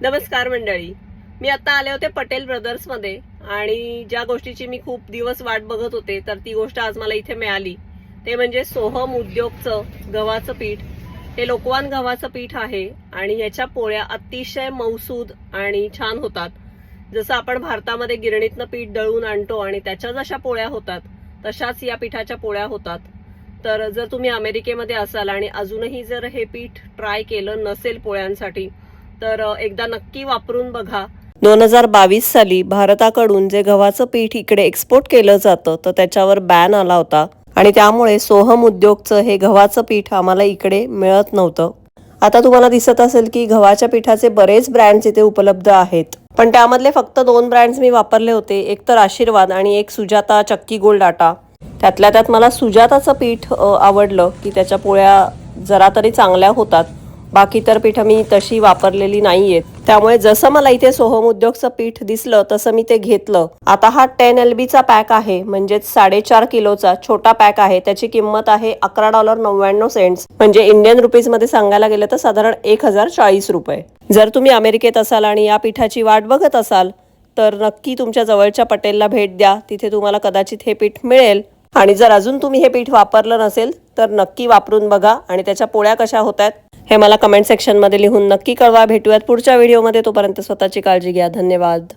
नमस्कार मंडळी. मी आता आले होते पटेल ब्रदर्समध्ये आणि ज्या गोष्टीची मी खूप दिवस वाट बघत होते तर ती गोष्ट आज मला इथे मिळाली. ते म्हणजे सोहम उद्योगचं गव्हाचं पीठ. हे लोकवान गव्हाचं पीठ आहे आणि ह्याच्या पोळ्या अतिशय मौसूद आणि छान होतात. जसं आपण भारतामध्ये गिरणीतनं पीठ दळून आणतो आणि त्याच्या जशा पोळ्या होतात तशाच या पिठाच्या पोळ्या होतात. तर जर तुम्ही अमेरिकेमध्ये असाल आणि अजूनही जर हे पीठ ट्राय केलं नसेल पोळ्यांसाठी तर एकदा नक्की वापरून बघा. दोन हजार बावीस साली भारताकडून जे गव्हाचं पीठ इकडे एक्सपोर्ट केलं जातं तर त्याच्यावर बॅन आला होता. आणि त्यामुळे सोहम उद्योगचं हे गव्हाचं पीठ आम्हाला इकडे मिळत नव्हतं. आता तुम्हाला दिसत असेल की गव्हाच्या पिठाचे बरेच ब्रँड्स इथे उपलब्ध आहेत. पण त्यामधले फक्त दोन ब्रँड्स मी वापरले होते एक तर आशीर्वाद आणि एक सुजाता चक्की गोल्ड आटा त्यातल्या त्यात मला सुजाताचं पीठ आवडलं की त्याच्या पोळ्या जरा तरी चांगल्या होतात. बाकी तर पीठ मी तशी वापरलेली नाहीयेत. त्यामुळे जसं मला इथे सोहम उद्योगचं पीठ दिसलं तसं मी ते घेतलं. आता हा टेन एल बीचा पॅक आहे म्हणजेच साडेचार किलोचा छोटा पॅक आहे. त्याची किंमत आहे अकरा डॉलर नव्याण्णव सेंट्स. म्हणजे इंडियन रुपीजमध्ये सांगायला गेलं तर साधारण एक हजार चाळीस रुपये. जर तुम्ही अमेरिकेत असाल आणि या पिठाची वाट बघत असाल तर नक्की तुमच्या जवळच्या पटेलला भेट द्या. तिथे तुम्हाला कदाचित हे पीठ मिळेल. आणि जर अजून तुम्ही हे पीठ वापरलं नसेल तर नक्की वापरून बघा. आणि त्याच्या पोळ्या कशा होत आहेत हे मला कमेंट सेक्शनमध्ये लिहून नक्की कळवा. भेटूयात पुढच्या व्हिडिओमध्ये तोपर्यंत स्वतःची काळजी घ्या. धन्यवाद.